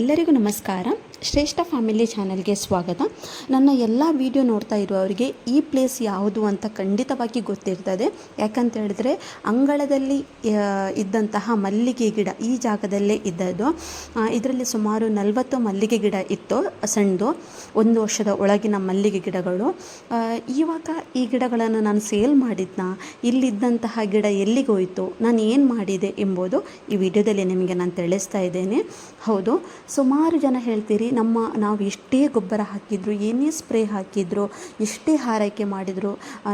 ಎಲ್ಲರಿಗೂ ನಮಸ್ಕಾರ. ಶ್ರೇಷ್ಠ ಫ್ಯಾಮಿಲಿ ಚಾನಲ್ಗೆ ಸ್ವಾಗತ. ನನ್ನ ಎಲ್ಲ ವಿಡಿಯೋ ನೋಡ್ತಾ ಇರುವವರಿಗೆ ಈ ಪ್ಲೇಸ್ ಯಾವುದು ಅಂತ ಖಂಡಿತವಾಗಿ ಗೊತ್ತಿರ್ತದೆ. ಯಾಕಂತ ಹೇಳಿದ್ರೆ ಅಂಗಳದಲ್ಲಿ ಇದ್ದಂತಹ ಮಲ್ಲಿಗೆ ಗಿಡ ಈ ಜಾಗದಲ್ಲೇ ಇದ್ದದ್ದು. ಇದರಲ್ಲಿ ಸುಮಾರು ನಲವತ್ತು ಮಲ್ಲಿಗೆ ಗಿಡ ಇತ್ತು ಸಣ್ಣದು ಒಂದು ವರ್ಷದ ಒಳಗಿನ ಮಲ್ಲಿಗೆ ಗಿಡಗಳು. ಇವಾಗ ಈ ಗಿಡಗಳನ್ನು ನಾನು ಸೇಲ್ ಮಾಡಿದ್ನ? ಇಲ್ಲಿದ್ದಂತಹ ಗಿಡ ಎಲ್ಲಿಗೆ ಹೋಯಿತು? ನಾನು ಏನು ಮಾಡಿದೆ ಎಂಬುದು ಈ ವಿಡಿಯೋದಲ್ಲಿ ನಿಮಗೆ ನಾನು ತಿಳಿಸ್ತಾ ಇದ್ದೇನೆ. ಹೌದು ಸುಮಾರು ಜನ ಹೇಳ್ತೀರಿ, ನಮ್ಮ ನಾವು ಎಷ್ಟೇ ಗೊಬ್ಬರ ಹಾಕಿದ್ರು, ಏನೇ ಸ್ಪ್ರೇ ಹಾಕಿದ್ರು, ಎಷ್ಟೇ ಹಾರೈಕೆ ಮಾಡಿದ್ರು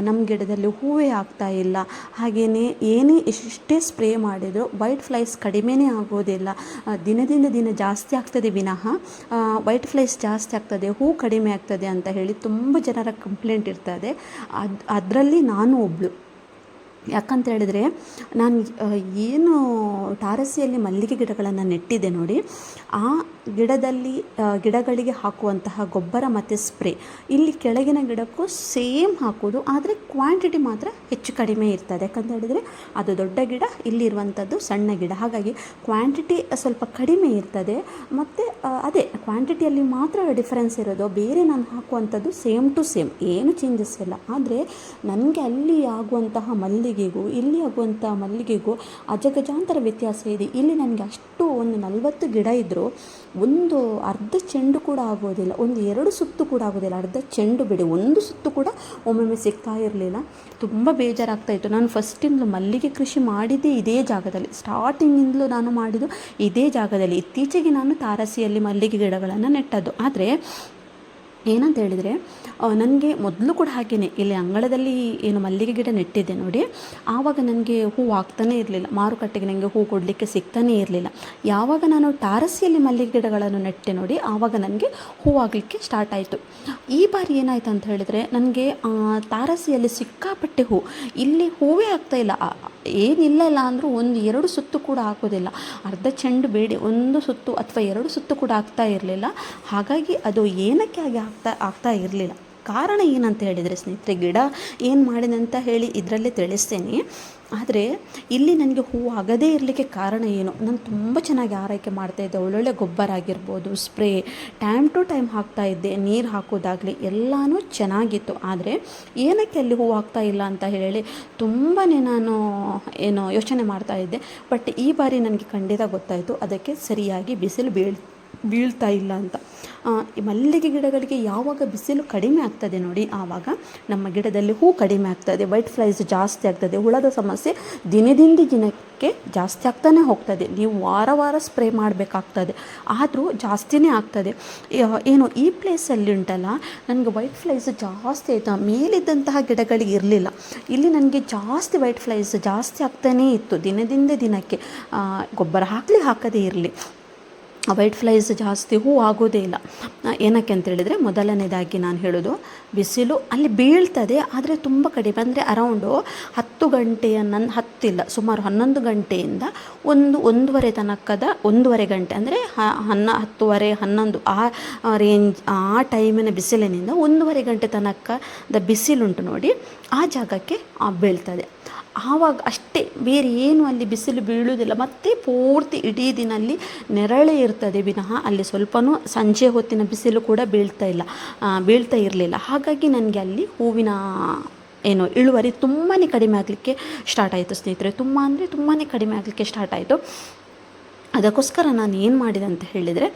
ನಮ್ಮ ಗಿಡದಲ್ಲಿ ಹೂವೇ ಆಗ್ತಾ ಇಲ್ಲ. ಹಾಗೆಯೇ ಏನೇ ಎಷ್ಟೇ ಸ್ಪ್ರೇ ಮಾಡಿದ್ರು, ವೈಟ್ ಫ್ಲೈಸ್ ಕಡಿಮೆನೇ ಆಗೋದಿಲ್ಲ. ದಿನದಿಂದ ದಿನ ಜಾಸ್ತಿ ಆಗ್ತದೆ ವಿನಃ ವೈಟ್ ಫ್ಲೈಸ್ ಜಾಸ್ತಿ ಆಗ್ತದೆ, ಹೂ ಕಡಿಮೆ ಆಗ್ತದೆ ಅಂತ ಹೇಳಿ ತುಂಬ ಜನರ ಕಂಪ್ಲೇಂಟ್ ಇರ್ತದೆ. ಅದು, ಅದರಲ್ಲಿ ನಾನು ಒಬ್ಬಳು ಯಾಕಂತ ಹೇಳಿದರೆ ನಾನು ಏನು ಟಾರಸಿಯಲ್ಲಿ ಮಲ್ಲಿಗೆ ಗಿಡಗಳನ್ನು ನೆಟ್ಟಿದ್ದೆ ನೋಡಿ, ಆ ಗಿಡದಲ್ಲಿ ಗಿಡಗಳಿಗೆ ಹಾಕುವಂತಹ ಗೊಬ್ಬರ ಮತ್ತು ಸ್ಪ್ರೇ ಇಲ್ಲಿ ಕೆಳಗಿನ ಗಿಡಕ್ಕೂ ಸೇಮ್ ಹಾಕೋದು ಆದರೆ ಕ್ವಾಂಟಿಟಿ ಮಾತ್ರ ಹೆಚ್ಚು ಕಡಿಮೆ ಇರ್ತದೆ. ಯಾಕಂತ ಹೇಳಿದರೆ ಅದು ದೊಡ್ಡ ಗಿಡ ಇಲ್ಲಿರುವಂಥದ್ದು ಸಣ್ಣ ಗಿಡ. ಹಾಗಾಗಿ ಕ್ವಾಂಟಿಟಿ ಸ್ವಲ್ಪ ಕಡಿಮೆ ಇರ್ತದೆ. ಮತ್ತು ಅದೇ ಕ್ವಾಂಟಿಟಿಯಲ್ಲಿ ಮಾತ್ರ ಡಿಫರೆನ್ಸ್ ಇರೋದು, ಬೇರೆ ನಾನು ಹಾಕುವಂಥದ್ದು ಸೇಮ್ ಟು ಸೇಮ್, ಏನು ಚೇಂಜಸ್ ಇಲ್ಲ. ಆದರೆ ನನಗೆ ಅಲ್ಲಿ ಆಗುವಂತಹ ಮಲ್ಲಿಗೆಗೂ, ಇಲ್ಲಿ ಆಗುವಂಥ ಮಲ್ಲಿಗೆಗೂ ಅಜಗಜಾಂತರ ವ್ಯತ್ಯಾಸ ಇದೆ. ಇಲ್ಲಿ ನನಗೆ ಅಷ್ಟು ಒಂದು ನಲವತ್ತು ಗಿಡ ಇದ್ದರೂ ಒಂದು ಅರ್ಧ ಚೆಂಡು ಕೂಡ ಆಗೋದಿಲ್ಲ, ಒಂದು ಎರಡು ಸುತ್ತು ಕೂಡ ಆಗೋದಿಲ್ಲ. ಅರ್ಧ ಚೆಂಡು ಬಿಡಿ, ಒಂದು ಸುತ್ತು ಕೂಡ ಒಮ್ಮೊಮ್ಮೆ ಸಿಗ್ತಾ ಇರಲಿಲ್ಲ. ತುಂಬ ಬೇಜಾರಾಗ್ತಾ ಇತ್ತು. ನಾನು ಫಸ್ಟಿಂದಲೂ ಮಲ್ಲಿಗೆ ಕೃಷಿ ಮಾಡಿದ್ದೇ ಇದೇ ಜಾಗದಲ್ಲಿ, ಸ್ಟಾರ್ಟಿಂಗಿಂದಲೂ ನಾನು ಮಾಡಿದ್ದು ಇದೇ ಜಾಗದಲ್ಲಿ. ಇತ್ತೀಚೆಗೆ ನಾನು ತಾರಸಿಯಲ್ಲಿ ಮಲ್ಲಿಗೆ ಗಿಡಗಳನ್ನು ನೆಟ್ಟದ್ದು. ಆದರೆ ಏನಂತ ಹೇಳಿದರೆ ನನಗೆ ಮೊದಲು ಕೂಡ ಹಾಗೇನೆ. ಇಲ್ಲಿ ಅಂಗಳದಲ್ಲಿ ಏನು ಮಲ್ಲಿಗೆ ಗಿಡ ನೆಟ್ಟಿದ್ದೆ ನೋಡಿ, ಆವಾಗ ನನಗೆ ಹೂವು ಆಗ್ತಾನೇ ಇರಲಿಲ್ಲ. ಮಾರುಕಟ್ಟೆಗೆ ನನಗೆ ಹೂ ಕೊಡಲಿಕ್ಕೆ ಸಿಗ್ತಾನೇ ಇರಲಿಲ್ಲ. ಯಾವಾಗ ನಾನು ಟಾರಸಿಯಲ್ಲಿ ಮಲ್ಲಿಗೆ ಗಿಡಗಳನ್ನು ನೆಟ್ಟೆ ನೋಡಿ, ಆವಾಗ ನನಗೆ ಹೂ ಆಗಲಿಕ್ಕೆ ಸ್ಟಾರ್ಟ್ ಆಯಿತು. ಈ ಬಾರಿ ಏನಾಯಿತು ಅಂತ ಹೇಳಿದರೆ, ನನಗೆ ತಾರಸಿಯಲ್ಲಿ ಸಿಕ್ಕಾಪಟ್ಟೆ ಹೂ. ಇಲ್ಲಿ ಹೂವೇ ಆಗ್ತಾ ಇಲ್ಲ. ಏನಿಲ್ಲ ಇಲ್ಲ ಅಂದರೂ ಒಂದು ಎರಡು ಸುತ್ತು ಕೂಡ ಹಾಕೋದಿಲ್ಲ. ಅರ್ಧ ಚೆಂಡು ಬೇಡಿ, ಒಂದು ಸುತ್ತು ಅಥವಾ ಎರಡು ಸುತ್ತು ಕೂಡ ಆಗ್ತಾ ಇರಲಿಲ್ಲ. ಹಾಗಾಗಿ ಅದು ಏನಕ್ಕೆ ಆಗಿ ಆಗ್ತಾ ಆಗ್ತಾ ಇರಲಿಲ್ಲ. ಕಾರಣ ಏನಂತ ಹೇಳಿದರೆ ಸ್ನೇಹಿತರೆ, ಗಿಡ ಏನು ಮಾಡಿದೆ ಅಂತ ಹೇಳಿ ಇದರಲ್ಲೇ ತಿಳಿಸ್ತೇನೆ. ಆದರೆ ಇಲ್ಲಿ ನನಗೆ ಹೂವು ಆಗದೇ ಇರಲಿಕ್ಕೆ ಕಾರಣ ಏನು? ನಾನು ತುಂಬ ಚೆನ್ನಾಗಿ ಆರೈಕೆ ಮಾಡ್ತಾಯಿದ್ದೆ ಒಳ್ಳೊಳ್ಳೆ ಗೊಬ್ಬರ ಆಗಿರ್ಬೋದು, ಸ್ಪ್ರೇ, ಟೈಮ್ ಟು ಟೈಮ್ ಹಾಕ್ತಾ ಇದ್ದೆ. ನೀರು ಹಾಕೋದಾಗಲಿ ಎಲ್ಲನೂ ಚೆನ್ನಾಗಿತ್ತು. ಆದರೆ ಏನಕ್ಕೆ ಅಲ್ಲಿ ಹೂವು ಆಗ್ತಾ ಇಲ್ಲ ಅಂತ ಹೇಳಿ ತುಂಬಾ ನಾನು ಏನು ಯೋಚನೆ ಮಾಡ್ತಾ ಇದ್ದೆ. ಬಟ್ ಈ ಬಾರಿ ನನಗೆ ಖಂಡಿತ ಗೊತ್ತಾಯಿತು. ಅದಕ್ಕೆ ಸರಿಯಾಗಿ ಬಿಸಿಲು ಬೀಳ್ ಬೀಳ್ತಾ ಇಲ್ಲ ಅಂತ. ಮಲ್ಲಿಗೆ ಗಿಡಗಳಿಗೆ ಯಾವಾಗ ಬಿಸಿಲು ಕಡಿಮೆ ಆಗ್ತದೆ ನೋಡಿ, ಆವಾಗ ನಮ್ಮ ಗಿಡದಲ್ಲಿ ಹೂ ಕಡಿಮೆ ಆಗ್ತದೆ ವೈಟ್ ಫ್ಲೈಸ್ ಜಾಸ್ತಿ ಆಗ್ತದೆ, ಹುಳದ ಸಮಸ್ಯೆ ದಿನದಿಂದ ದಿನಕ್ಕೆ ಜಾಸ್ತಿ ಆಗ್ತಾನೆ ಹೋಗ್ತದೆ. ನೀವು ವಾರ ವಾರ ಸ್ಪ್ರೇ ಮಾಡಬೇಕಾಗ್ತದೆ, ಆದರೂ ಜಾಸ್ತಿನೇ ಆಗ್ತದೆ. ಏನು ಈ ಪ್ಲೇಸಲ್ಲಿ ಉಂಟಲ್ಲ, ನನಗೆ ವೈಟ್ ಫ್ಲೈಸ್ ಜಾಸ್ತಿ ಆಯಿತು ಮೇಲಿದ್ದಂತಹ ಗಿಡಗಳಿಗೆ ಇರಲಿಲ್ಲ. ಇಲ್ಲಿ ನನಗೆ ಜಾಸ್ತಿ ವೈಟ್ ಫ್ಲೈಸ್ ಜಾಸ್ತಿ ಆಗ್ತಾನೇ ಇತ್ತು, ದಿನದಿಂದ ದಿನಕ್ಕೆ. ಗೊಬ್ಬರ ಹಾಕಲಿ ಹಾಕದೇ ಇರಲಿ. ವೈಟ್ ಫ್ಲೈಸ್ ಜಾಸ್ತಿ ಹೂ ಆಗೋದೇ ಇಲ್ಲ. ಏನಕ್ಕೆ ಅಂತ ಹೇಳಿದರೆ ಮೊದಲನೇದಾಗಿ ನಾನು ಹೇಳೋದು, ಬಿಸಿಲು ಅಲ್ಲಿ ಬೀಳ್ತದೆ, ಆದರೆ ತುಂಬ ಕಡಿಮೆ. ಅಂದರೆ ಅರೌಂಡು ಹತ್ತು ಗಂಟೆಯ ನನ್ನ ಹತ್ತಿಲ್ಲ, ಸುಮಾರು ಹನ್ನೊಂದು ಗಂಟೆಯಿಂದ ಒಂದು, ಒಂದೂವರೆ ತನಕದ ಒಂದೂವರೆ ಗಂಟೆ, ಅಂದರೆ ಹನ್ನ, ಹತ್ತುವರೆ, ಹನ್ನೊಂದು ಆ ರೇಂಜ್ ಆ ಟೈಮಿನ ಬಿಸಿಲಿನಿಂದ ಒಂದೂವರೆ ಗಂಟೆ ತನಕದ ಬಿಸಿಲುಂಟು ನೋಡಿ, ಆ ಜಾಗಕ್ಕೆ ಬೀಳ್ತದೆ. ಆವಾಗ ಅಷ್ಟೇ, ಬೇರೆ ಏನು ಅಲ್ಲಿ ಬಿಸಿಲು ಬೀಳುವುದಿಲ್ಲ. ಮತ್ತೆ ಪೂರ್ತಿ ಇಡೀ ದಿನ ಅಲ್ಲಿ ನೆರಳೇ ಇರ್ತದೆ. ವಿನಃ ಅಲ್ಲಿ ಸ್ವಲ್ಪನೂ ಸಂಜೆ ಹೊತ್ತಿನ ಬಿಸಿಲು ಕೂಡ ಬೀಳ್ತಾ ಇಲ್ಲ ಬೀಳ್ತಾ ಇರಲಿಲ್ಲ. ಹಾಗಾಗಿ ನನಗೆ ಅಲ್ಲಿ ಹೂವಿನ, ಏನು, ಇಳುವರಿ ತುಂಬಾ ಕಡಿಮೆ ಆಗಲಿಕ್ಕೆ ಸ್ಟಾರ್ಟ್ ಆಯಿತು ಸ್ನೇಹಿತರೆ. ತುಂಬ ಅಂದರೆ ತುಂಬಾ ಕಡಿಮೆ ಆಗಲಿಕ್ಕೆ ಸ್ಟಾರ್ಟ್ ಆಯಿತು. ಅದಕ್ಕೋಸ್ಕರ ನಾನು ಏನು ಮಾಡಿದೆ ಅಂತ ಹೇಳಿದರೆ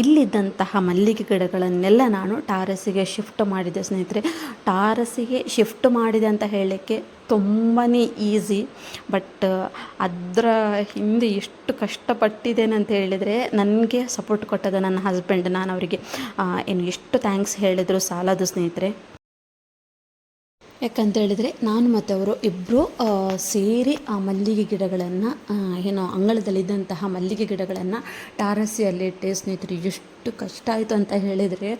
ಇಲ್ಲಿದ್ದಂತಹ ಮಲ್ಲಿಗೆ ಗಿಡಗಳನ್ನೆಲ್ಲ ನಾನು ಟಾರಸಿಗೆ ಶಿಫ್ಟ್ ಮಾಡಿದೆ ಸ್ನೇಹಿತರೆ. ಟಾರಸಿಗೆ ಶಿಫ್ಟ್ ಮಾಡಿದೆ ಅಂತ ಹೇಳಲಿಕ್ಕೆ ತುಂಬಾ ಈಸಿ, ಬಟ್ ಅದರ ಹಿಂದೆ ಎಷ್ಟು ಕಷ್ಟಪಟ್ಟಿದ್ದೇನೆ ಅಂತ ಹೇಳಿದರೆ ನನಗೆ ಸಪೋರ್ಟ್ ಕೊಟ್ಟದ ನನ್ನ ಹಸ್ಬೆಂಡ್ ನಾನು ಅವರಿಗೆ. ಏನು ಎಷ್ಟು ಥ್ಯಾಂಕ್ಸ್ ಹೇಳಿದರು ಸಾಲದು ಸ್ನೇಹಿತರೆ ಯಾಕಂತ ಹೇಳಿದರೆ ನಾನು ಮತ್ತು ಅವರು ಇಬ್ಬರು ಸೇರಿ ಆ ಮಲ್ಲಿಗೆ ಗಿಡಗಳನ್ನು ಏನು ಅಂಗಳದಲ್ಲಿದ್ದಂತಹ ಮಲ್ಲಿಗೆ ಗಿಡಗಳನ್ನು ಟಾರಸಿಯಲ್ಲಿ ಸ್ನೇಹಿತರು ಎಷ್ಟು ಕಷ್ಟ ಆಯಿತು ಅಂತ ಹೇಳಿದರೆ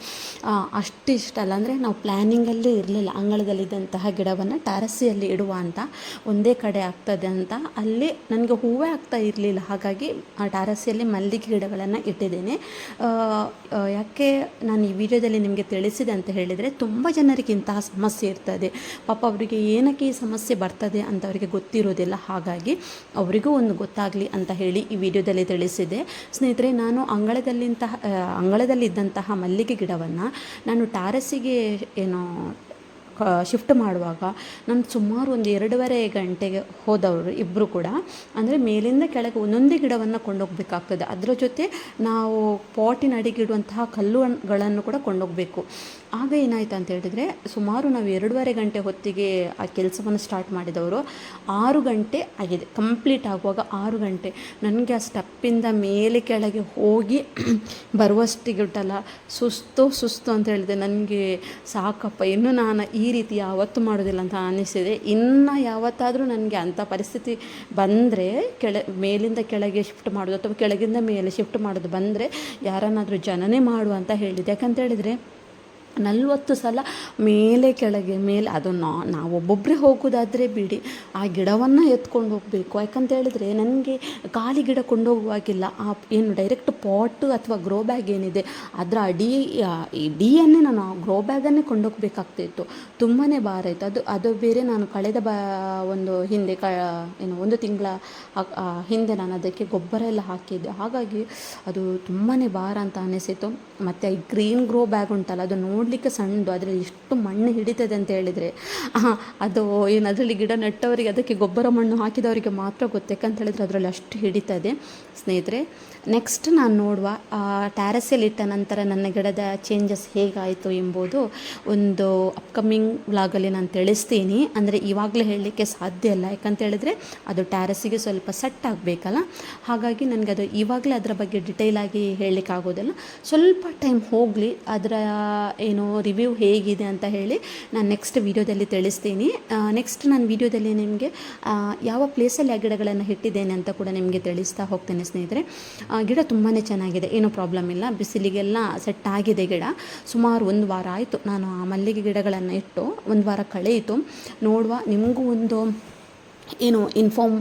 ಅಷ್ಟು ಇಷ್ಟ ಅಲ್ಲ. ಅಂದರೆ ನಾವು ಪ್ಲ್ಯಾನಿಂಗಲ್ಲೇ ಇರಲಿಲ್ಲ. ಅಂಗಳದಲ್ಲಿದ್ದಂತಹ ಗಿಡವನ್ನು ಟಾರಸಿಯಲ್ಲಿ ಇಡುವ ಅಂತ ಒಂದೇ ಕಡೆ ಆಗ್ತದೆ ಅಂತ ಅಲ್ಲಿ ನನಗೆ ಹೂವೇ ಆಗ್ತಾ ಇರಲಿಲ್ಲ. ಹಾಗಾಗಿ ಆ ಟಾರಸಿಯಲ್ಲಿ ಮಲ್ಲಿಗೆ ಗಿಡಗಳನ್ನು ಇಟ್ಟಿದ್ದೇನೆ. ಯಾಕೆ ನಾನು ಈ ವಿಡಿಯೋದಲ್ಲಿ ನಿಮಗೆ ತಿಳಿಸಿದೆ ಅಂತ ಹೇಳಿದರೆ ತುಂಬ ಜನರಿಗೆ ಇಂತಹ ಸಮಸ್ಯೆ ಇರ್ತದೆ. ಪಾಪ ಅವರಿಗೆ ಏನಕ್ಕೆ ಈ ಸಮಸ್ಯೆ ಬರ್ತದೆ ಅಂತ ಅವರಿಗೆ ಗೊತ್ತಿರೋದಿಲ್ಲ. ಹಾಗಾಗಿ ಅವರಿಗೂ ಒಂದು ಗೊತ್ತಾಗಲಿ ಅಂತ ಹೇಳಿ ಈ ವಿಡಿಯೋದಲ್ಲಿ ತಿಳಿಸಿದೆ. ಸ್ನೇಹಿತರೆ, ನಾನು ಅಂಗಳದಲ್ಲಿಂತಹ ಅಂಗಳದಲ್ಲಿದ್ದಂತಹ ಮಲ್ಲಿಗೆ ಗಿಡವನ್ನು ನಾನು ಟ್ಯಾರಸಿಗೆ ಏನು ಶಿಫ್ಟ್ ಮಾಡುವಾಗ ನಮ್ಮ ಸುಮಾರು ಒಂದು ಎರಡೂವರೆ ಗಂಟೆಗೆ ಹೋದವರು ಇಬ್ಬರು ಕೂಡ. ಅಂದರೆ ಮೇಲಿಂದ ಕೆಳಗೆ ಒಂದೊಂದೇ ಗಿಡವನ್ನು ಕೊಂಡೋಗಬೇಕಾಗ್ತದೆ. ಅದರ ಜೊತೆ ನಾವು ಪಾಟಿನ ಅಡಿಗಿಡುವಂತಹ ಕಲ್ಲುಗಳನ್ನು ಕೂಡ ಕೊಂಡೋಗಬೇಕು. ಆಗ ಏನಾಯ್ತು ಅಂತ ಹೇಳಿದ್ರೆ ಸುಮಾರು ನಾವು ಎರಡೂವರೆ ಗಂಟೆ ಹೊತ್ತಿಗೆ ಆ ಕೆಲಸವನ್ನು ಸ್ಟಾರ್ಟ್ ಮಾಡಿದವರು ಆರು ಗಂಟೆ ಆಗಿದೆ. ಕಂಪ್ಲೀಟ್ ಆಗುವಾಗ ಆರು ಗಂಟೆ. ನನಗೆ ಆ ಸ್ಟೆಪ್ಪಿಂದ ಮೇಲೆ ಕೆಳಗೆ ಹೋಗಿ ಬರುವಷ್ಟಿಗೆ ಉಂಟಲ್ಲ. ಸುಸ್ತು ಸುಸ್ತು ಅಂತ ಹೇಳಿದೆ ನನಗೆ ಸಾಕಪ್ಪ, ಇನ್ನು ನಾನು ಈ ರೀತಿ ಯಾವತ್ತೂ ಮಾಡೋದಿಲ್ಲ ಅಂತ ಅನ್ನಿಸಿದೆ. ಇನ್ನು ಯಾವತ್ತಾದರೂ ನನಗೆ ಅಂಥ ಪರಿಸ್ಥಿತಿ ಬಂದರೆ ಕೆಳ, ಮೇಲಿಂದ ಕೆಳಗೆ ಶಿಫ್ಟ್ ಮಾಡೋದು ಅಥವಾ ಕೆಳಗಿಂದ ಮೇಲೆ ಶಿಫ್ಟ್ ಮಾಡೋದು ಬಂದರೆ ಯಾರನ್ನಾದರೂ ಜನನೇ ಮಾಡು ಅಂತ ಹೇಳಿದೆ ಯಾಕಂತ ಹೇಳಿದರೆ ನಲ್ವತ್ತು ಸಲ ಮೇಲೆ ಕೆಳಗೆ, ಮೇಲೆ ಅದು ನಾವು ಒಬ್ಬೊಬ್ಬರೇ ಹೋಗೋದಾದರೆ ಬಿಡಿ, ಆ ಗಿಡವನ್ನು ಎತ್ಕೊಂಡು ಹೋಗಬೇಕು. ಯಾಕಂತ ಹೇಳಿದರೆ ನನಗೆ ಖಾಲಿ ಗಿಡ ಕೊಂಡೋಗುವಾಗಿಲ್ಲ. ಆ ಏನು ಡೈರೆಕ್ಟ್ ಪಾಟು ಅಥವಾ ಗ್ರೋ ಬ್ಯಾಗ್ ಏನಿದೆ, ಅದರ ಅಡಿ ಇಡಿಯನ್ನೇ ನಾನು ಗ್ರೋ ಬ್ಯಾಗನ್ನೇ ಕೊಂಡೋಗ್ಬೇಕಾಗ್ತಿತ್ತು. ತುಂಬಾ ಭಾರ ಇತ್ತು ಅದು ಅದು ಬೇರೆ ನಾನು ಕಳೆದ ಬಾ, ಒಂದು ಹಿಂದೆ ಕ, ಏನು, ಒಂದು ತಿಂಗಳ ಹಿಂದೆ ನಾನು ಅದಕ್ಕೆ ಗೊಬ್ಬರ ಎಲ್ಲ ಹಾಕಿದ್ದೆ. ಹಾಗಾಗಿ ಅದು ತುಂಬಾ ಭಾರ ಅಂತ ಅನಿಸಿತು. ಮತ್ತು ಈ ಗ್ರೀನ್ ಗ್ರೋ ಬ್ಯಾಗ್ ಉಂಟಲ್ಲ, ಅದು ನೋಡಲಿಕ್ಕೆ ಸಣ್ಣದು ಅದರಲ್ಲಿ ಎಷ್ಟು ಮಣ್ಣು ಹಿಡಿತದೆ ಅಂತ ಹೇಳಿದರೆ. ಅದು ಏನು ಅದರಲ್ಲಿ ಗಿಡ ನೆಟ್ಟವರಿಗೆ, ಅದಕ್ಕೆ ಗೊಬ್ಬರ ಮಣ್ಣು ಹಾಕಿದವರಿಗೆ ಮಾತ್ರ ಗೊತ್ತು, ಯಾಕಂತ ಹೇಳಿದರೆ ಅದರಲ್ಲಿ ಅಷ್ಟು ಹಿಡಿತದೆ. ಸ್ನೇಹಿತರೆ ನೆಕ್ಸ್ಟ್ ನಾನು ನೋಡುವ ಟ್ಯಾರಸಲ್ಲಿ ಇಟ್ಟ ನಂತರ ನನ್ನ ಗಿಡದ ಚೇಂಜಸ್ ಹೇಗಾಯಿತು ಎಂಬುದು ಒಂದು ಅಪ್ಕಮಿಂಗ್ ವ್ಲಾಗಲ್ಲಿ ನಾನು ತಿಳಿಸ್ತೀನಿ. ಅಂದರೆ ಇವಾಗಲೇ ಹೇಳಲಿಕ್ಕೆ ಸಾಧ್ಯ ಇಲ್ಲ, ಯಾಕಂತ ಹೇಳಿದರೆ ಅದು ಟ್ಯಾರಸಿಗೆ ಸ್ವಲ್ಪ ಸೆಟ್ ಆಗಬೇಕಲ್ಲ. ಹಾಗಾಗಿ ನನಗೆ ಅದು ಇವಾಗಲೇ ಅದರ ಬಗ್ಗೆ ಡಿಟೇಲ್ ಆಗಿ ಹೇಳಲಿಕ್ಕೆ ಆಗೋದಿಲ್ಲ. ಸ್ವಲ್ಪ ಟೈಮ್ ಹೋಗಲಿ, ಅದರ ರಿವ್ಯೂ ಹೇಗಿದೆ ಅಂತ ಹೇಳಿ ನಾನು ನೆಕ್ಸ್ಟ್ ವೀಡಿಯೋದಲ್ಲಿ ತಿಳಿಸ್ತೀನಿ. ನೆಕ್ಸ್ಟ್ ನಾನು ವೀಡಿಯೋದಲ್ಲಿ ನಿಮಗೆ ಯಾವ ಪ್ಲೇಸಲ್ಲಿ ಆ ಗಿಡಗಳನ್ನು ಇಟ್ಟಿದ್ದೇನೆ ಅಂತ ಕೂಡ ನಿಮಗೆ ತಿಳಿಸ್ತಾ ಹೋಗ್ತೇನೆ ಸ್ನೇಹಿತರೆ. ಗಿಡ ತುಂಬಾ ಚೆನ್ನಾಗಿದೆ, ಏನೂ ಪ್ರಾಬ್ಲಮ್ ಇಲ್ಲ, ಬಿಸಿಲಿಗೆಲ್ಲ ಸೆಟ್ ಆಗಿದೆ ಗಿಡ. ಸುಮಾರು ಒಂದು ವಾರ ಆಯಿತು ನಾನು ಆ ಮಲ್ಲಿಗೆ ಗಿಡಗಳನ್ನು ಇಟ್ಟು, ಒಂದು ವಾರ ಕಳೆಯಿತು. ನೋಡುವ, ನಿಮಗೂ ಒಂದು ಏನು ಇನ್ಫಾರ್ಮ್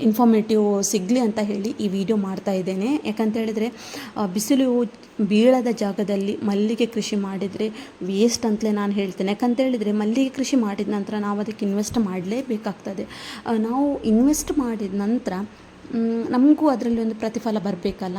ಇನ್ಫಾರ್ಮೇಟಿವ್ ಸಿಗಲಿ ಅಂತ ಹೇಳಿ ಈ ವಿಡಿಯೋ ಮಾಡ್ತಾ ಇದ್ದೇನೆ. ಯಾಕಂತ ಹೇಳಿದರೆ ಬಿಸಿಲು ಬೀಳದ ಜಾಗದಲ್ಲಿ ಮಲ್ಲಿಗೆ ಕೃಷಿ ಮಾಡಿದರೆ ವೇಸ್ಟ್ ಅಂತಲೇ ನಾನು ಹೇಳ್ತೇನೆ. ಯಾಕಂತ ಹೇಳಿದರೆ, ಮಲ್ಲಿಗೆ ಕೃಷಿ ಮಾಡಿದ ನಂತರ ನಾವು ಅದಕ್ಕೆ ಇನ್ವೆಸ್ಟ್ ಮಾಡಲೇಬೇಕಾಗ್ತದೆ. ನಾವು ಇನ್ವೆಸ್ಟ್ ಮಾಡಿದ ನಂತರ ನಮಗೂ ಅದರಲ್ಲಿ ಒಂದು ಪ್ರತಿಫಲ ಬರಬೇಕಲ್ಲ.